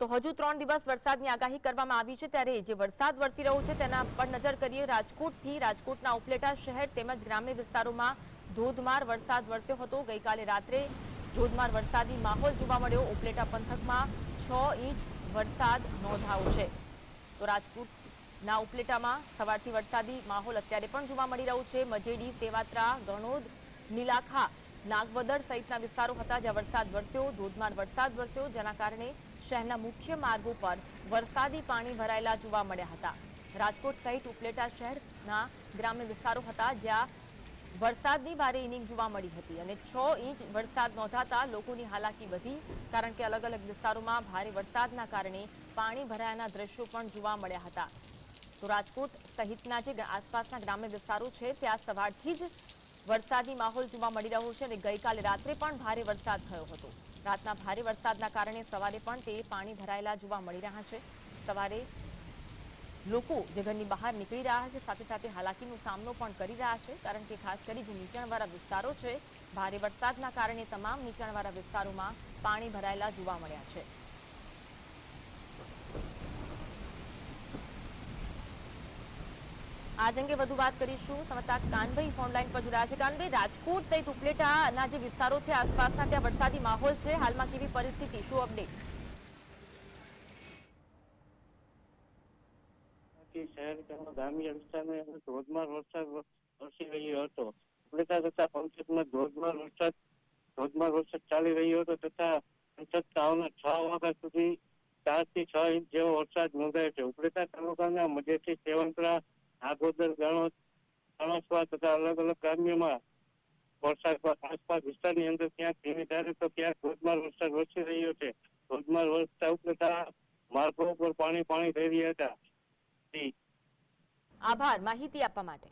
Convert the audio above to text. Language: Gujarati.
તો હજુ ત્રણ દિવસ વરસાદની આગાહી કરવામાં આવી છે ત્યારે જે વરસાદ વરસી રહ્યો છે તેના પર નજર કરીએ. રાજકોટથી રાજકોટના ઉપલેટા શહેર તેમજ ગ્રામ્ય વિસ્તારોમાં ધોધમાર વરસાદ વરસ્યો હતો. ગઈકાલે રાત્રે ધોધમાર વરસાદી માહોલ જોવા મળ્યો. ઉપલેટા પંથકમાં છ ઇંચ વરસાદ નોંધાયો છે. તો રાજકોટના ઉપલેટામાં સવારથી વરસાદી માહોલ અત્યારે પણ જોવા મળી રહ્યો છે. મજેડી, સેવાત્રા, ગણોદ, નીલાખા, નાગવદર સહિતના વિસ્તારો હતા જ્યાં વરસાદ વરસ્યો. ધોધમાર વરસાદ વરસ્યો, જેના કારણે શહેરના મુખ્ય માર્ગો પર વરસાદી પાણી ભરાયેલા જોવા મળ્યા હતા. રાજકોટ સહિત ઉપલેટા શહેરના ગ્રામ્ય વિસ્તારો હતા જ્યાં વરસાદની ભારે ઇનિંગ જોવા મળી હતી અને છ ઇંચ વરસાદ નોંધાતા લોકોની હાલાકી વધી કારણ કે અલગ અલગ વિસ્તારોમાં ભારે વરસાદના કારણે પાણી ભરાયાના દ્રશ્યો પણ જોવા મળ્યા હતા. તો રાજકોટ સહિતના જે આસપાસના ગ્રામ્ય વિસ્તારો છે, ત્યાં સવારથી જ વરસાદી માહોલ જોવા મળી રહ્યો છે અને ગઈકાલે રાત્રે પણ ભારે વરસાદ થયો હતો. રાતના ભારે વરસાદના કારણે સવારે પણ તે પાણી ભરાયેલા જોવા મળી રહ્યા છે. સવારે લોકો જે ઘરની બહાર નીકળી રહ્યા છે, સાથે સાથે હાલાકીનો સામનો પણ કરી રહ્યા છે, કારણ કે ખાસ કરી જે નીચાણવાળા વિસ્તારો છે, ભારે વરસાદના કારણે તમામ નીચાણવાળા વિસ્તારોમાં પાણી ભરાયેલા જોવા મળ્યા છે. આજ અંગે વધુ વાત કરીશું. સમાચાર કાનભાઈ ફોનલાઈન પર જોડાયા છે. કાનભાઈ, રાજકોટ સહિત ઉપલેટાના જે વિસ્તારો છે, આસપાસના ત્યાં વરસાદી માહોલ છે. હાલમાં કેવી પરિસ્થિતિ? શું અપડેટ શહેર તેમજ ગ્રામ્ય વિસ્તારમાં ધોધમાર વરસાદ વરસી રહ્યો હતો. ઉપલેટા તથા પંચાયતમાં ધોધમાર વરસાદ ધોધમાર વરસાદ ચાલી રહ્યો હતો તથા પંચાયત છ વાગ્યા સુધી ચાર છ ઇંચ જેવો વરસાદ નોંધાયો છે. ઉપલેટા તાલુકાના મધ્યથી સેવંતરા આગોદર ગણોસવા તથા અલગ અલગ ગ્રામ્યમાં વરસાદ આસપાસ વિસ્તારની અંદર ક્યાંક ધીમી ધારે તો ક્યાંક ધોધમાર વરસાદ વરસી રહ્યો છે. ધોધમાર વરસતા ઉપલેટા માર્ગો ઉપર પાણી પાણી થઈ રહ્યા હતા. આભાર. માહિતી આપવા માટે.